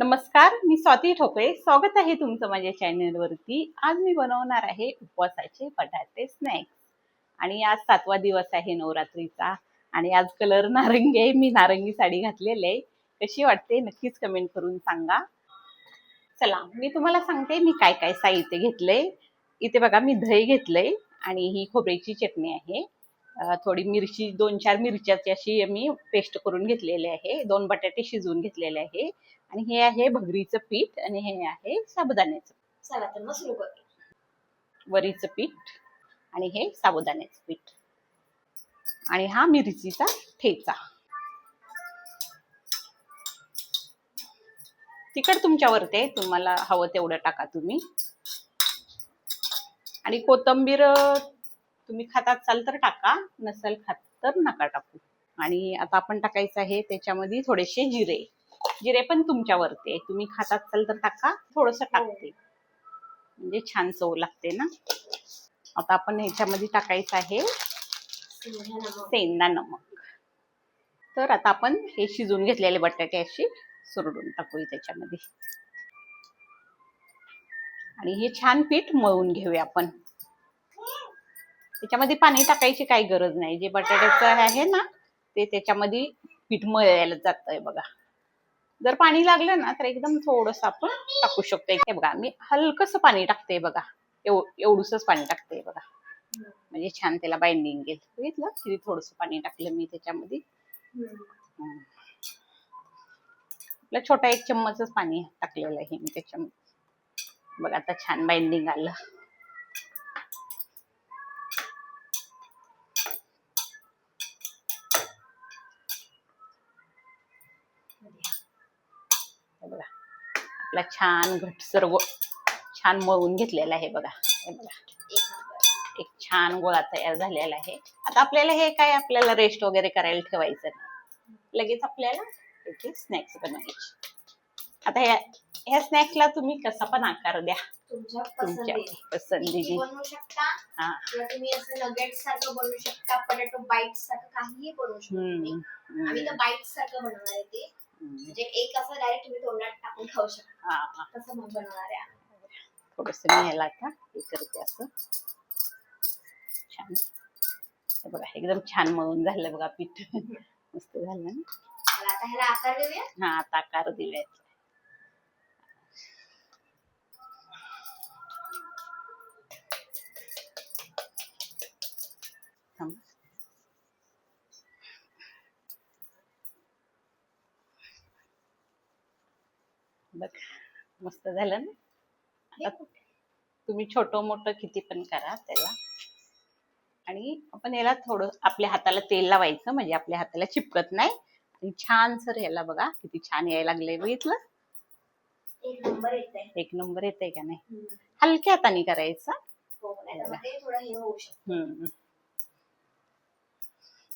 नमस्कार मी स्वाती ठोकळे स्वागत आहे तुमचं माझ्या चॅनलवरती आज मी बनवणार आहे उपवासाचे बटाटे स्नॅक्स आणि आज सातवा दिवस आहे नवरात्रीचा आणि आज कलर नारंगी आहे. मी नारंगी साडी घातलेली आहे. कशी वाटते? नक्कीच कमेंट करून सांगा. चला मी तुम्हाला सांगते मी काय काय साहित्य घेतलंय. इथे बघा मी दही घेतलंय आणि ही खोबऱ्याची चटणी आहे. थोडी मिरची दोन चार मिरच्याची अशी मी पेस्ट करून घेतलेली आहे. दोन बटाटे शिजवून घेतलेले आहे. आणि हे आहे भगरीचं पीठ आणि हे आहे साबुदाण्याचं. चला तर मग सुरू करूया वरीचं पीठ आणि हे साबुदाण्याचं पीठ. आणि हा मिरचीचा ठेचा. तिखट तुमच्यावरती आहे. तुम्हाला हवं तेवढं टाका तुम्ही. आणि कोथंबीर तुम्ही खात असाल तर टाका नसेल खात तर नका टाकू. आणि आता आपण टाकायचं आहे त्याच्यामध्ये थोडेसे जिरे. जिरे पण तुमच्यावरती आहे. तुम्ही खात असाल तर टाका थोडस टाकते. म्हणजे छान चव लागते ना. आता आपण ह्याच्यामध्ये टाकायचं आहे सेंदा नमक. तर आता आपण हे शिजून घेतलेले बटाटे अशी सुरडून टाकूया त्याच्यामध्ये. आणि हे छान पीठ मळून घेऊया आपण. त्याच्यामध्ये पाणी टाकायची काही गरज नाही. जे बटाट्याचं आहे ना ते त्याच्यामध्ये पीठ मळायला जात बघा. जर पाणी लागलं ना तर एकदम थोडस आपण टाकू शकतो हे बघा मी हलकस पाणी टाकते बघा. एव एवढूसच पाणी टाकते बघा. म्हणजे छान त्याला बाइंडिंग येईल बघितलं? किती थोडस पाणी टाकलं मी त्याच्यामध्ये? आपला छोटा एक चम्मचच पाणी टाकलेलं आहे मी त्याच्यामध्ये. बघा आता छान बाइंडिंग आलं. आपला छान घटसर गो छान मळून घेतलेला आहे बघा. हे बघा. एक छान गोळा तयार झालेला आहे. आता आपल्याला हे काय आपल्याला रेस्ट वगैरे करायला ठेवायचं नाही. लगेच आपल्याला स्नॅक्स बनवायचे. आता ह्या ह्या स्नॅक्सला तुम्ही कसा पण आकार द्या. तुमच्या पसंतीने. पसंतीने. बनवू शकता. हा. किंवा तुम्ही असं नगेट सारखं बनवू शकता पटॅटो बाईट सारखं काहीही बनवू शकता तुम्ही. हम्म, आम्ही तर हम्म, बाईट सारखं बनवणार आहे ते. हम्म. म्हणजे एक असं डायरेक्ट तुम्ही तोंडात टाकून खाऊ शकता. तसं मग बनवणार आहे. थोडस मी ह्याला आता हे करते असं. छान. बघा एकदम छान मळून झालं बघा पीठ. मस्त झालं ना. आता ह्याला आकार देऊया. हा आता आकार थांब. बघ मस्त झालं ना? तुम्ही छोट मोठं किती पण करा त्याला. आणि आपण याला थोडं आपल्या हाताला तेल लावायचं म्हणजे आपल्या हाताला चिपकत नाही. आणि छान सर याला बघा किती छान यायला लागलंय. बघितलं? एक नंबर येत आहे एक नंबर येतंय का नाही? हलक्या हाताने करायचा. हो हम्म.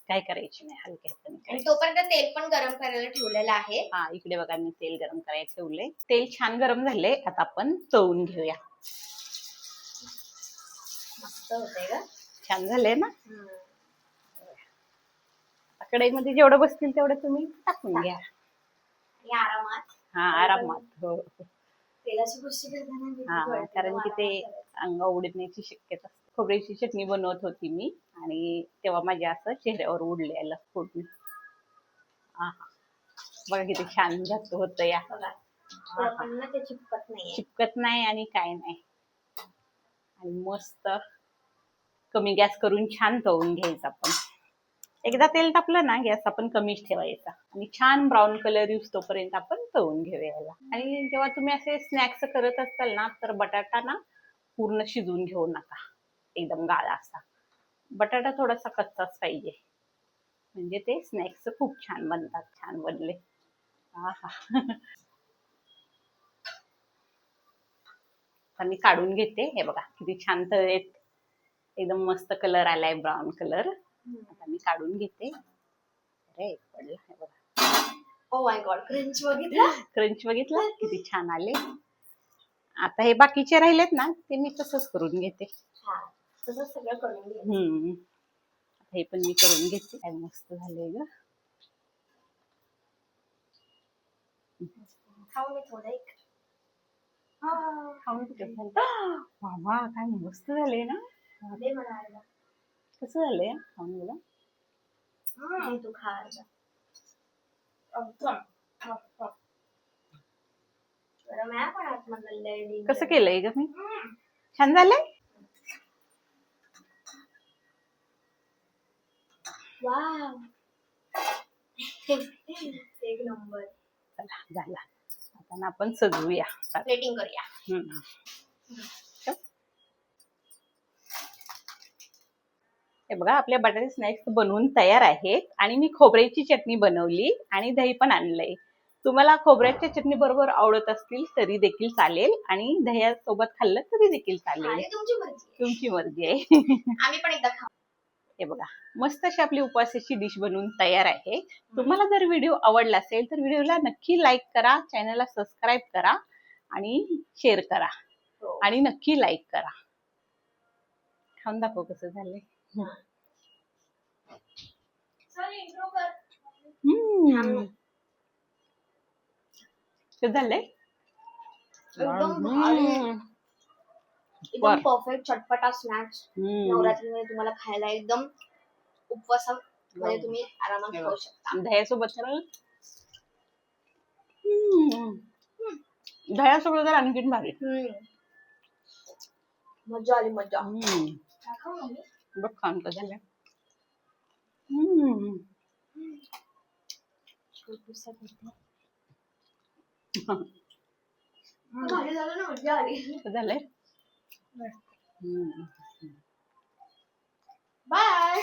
काय करायची नाही हलक्या आणि तोपर्यंत तेल पण गरम करायला ठेवलेलं आहे. हा इकडे बघा मी तेल गरम करायला ठेवलंय. तेल छान गरम झाले आता आपण तळून घेऊया. मस्त छान झाले ना? कढईमध्ये जेवढं बसतील तेवढं तुम्ही टाकून घ्या. आणि आरामात. हा आरामात हो. तेलाची गोष्टी करताना हा. कारण की ते आरामात करायचं. अंग उडण्याची शक्यता असते. खोबऱ्याची चटणी बनवत होती मी आणि तेव्हा माझ्या असं चेहऱ्यावर उडलेलं फोडणी बघा किती छान जात होत या. चिपकत नाहीये. चिपकत नाही आणि काय नाही. आणि मस्त कमी गॅस करून छान तळून घ्यायचं आपण एकदा तेल तापलं ना गॅस आपण कमीच ठेवायचा. आणि छान ब्राऊन कलर युज तोपर्यंत आपण तळून घेऊया याला आणि जेव्हा तुम्ही असे स्नॅक्स करत असाल ना तर बटाटा ना पूर्ण शिजवून घेऊ नका. एकदम गाळा असा. बटाटा थोडासा कच्चाच पाहिजे. म्हणजे ते स्नॅक्स खूप छान बनतात छान बनले. आहा. आता मी काढून घेते. हे बघा किती छान तळेत. एकदम मस्त कलर आलाय ब्राऊन कलर आता मी काढून घेते. अरे पडला हे बघा. ओ माय गॉड क्रंच बघितलं? क्रंच बघितलं? किती छान आले. आता हे बाकीचे राहिलेत ना ते मी तसंच करून घेते. हा. तसं सगळं करून घे. हम्म. हे पण मी करून घेते. काय मस्त झालंय ग. खाऊ मी थोडं एक. हा. खाऊन? मामा काय मस्त झाले ना. दे मला अर्धा. कसं झालंय? खाऊन बघा. दे तू खा अर्धा. गरम आहे पण आतमधलं लय deep कसं. केलंय ग मी? हम्म. छान झालंय? वाव एक नंबर. चला झाला. आता ना आपण सजवूया. प्लेटिंग करूया. हम्म. हे बघा आपल्या बटाटे स्नॅक्स बनवून तयार आहेत आणि मी खोबऱ्याची चटणी बनवली आणि दही पण आणलंय. तुम्हाला खोबऱ्याच्या चटणी बरोबर आवडत असतील तरी देखील चालेल आणि दह्यासोबत खाल्लं तरी देखील चालेल. आणि तुमची मर्जी. तुमची मर्जी आहे. आम्ही पण एकदा खाऊ. हे बघा मस्त अशी आपली उपवासाची डिश बनवून तयार आहे. तुम्हाला जर व्हिडिओ आवडला असेल तर व्हिडिओला नक्की लाईक करा चॅनलला सबस्क्राईब करा आणि शेअर करा. हो. आणि नक्की लाईक करा. खाऊन दाखव कसं झालंय. झालंय? एकदम. परफेक्ट चटपटा स्नॅक्स हम्म. नवरात्रीमध्ये तुम्हाला खायला एकदम उपवासामध्ये हो. तुम्ही आरामात खाऊ शकता दह्यासोबत हम्म. दह्यासोबत तर आणखीन भारी हम्म. मज़ा आली मज़ा. मम्मी. बघ खाऊन कसं झालं हम्म. छोटूसा करते. भारी झालं ना मज़ा आली कसं झालंय हम्म. बाय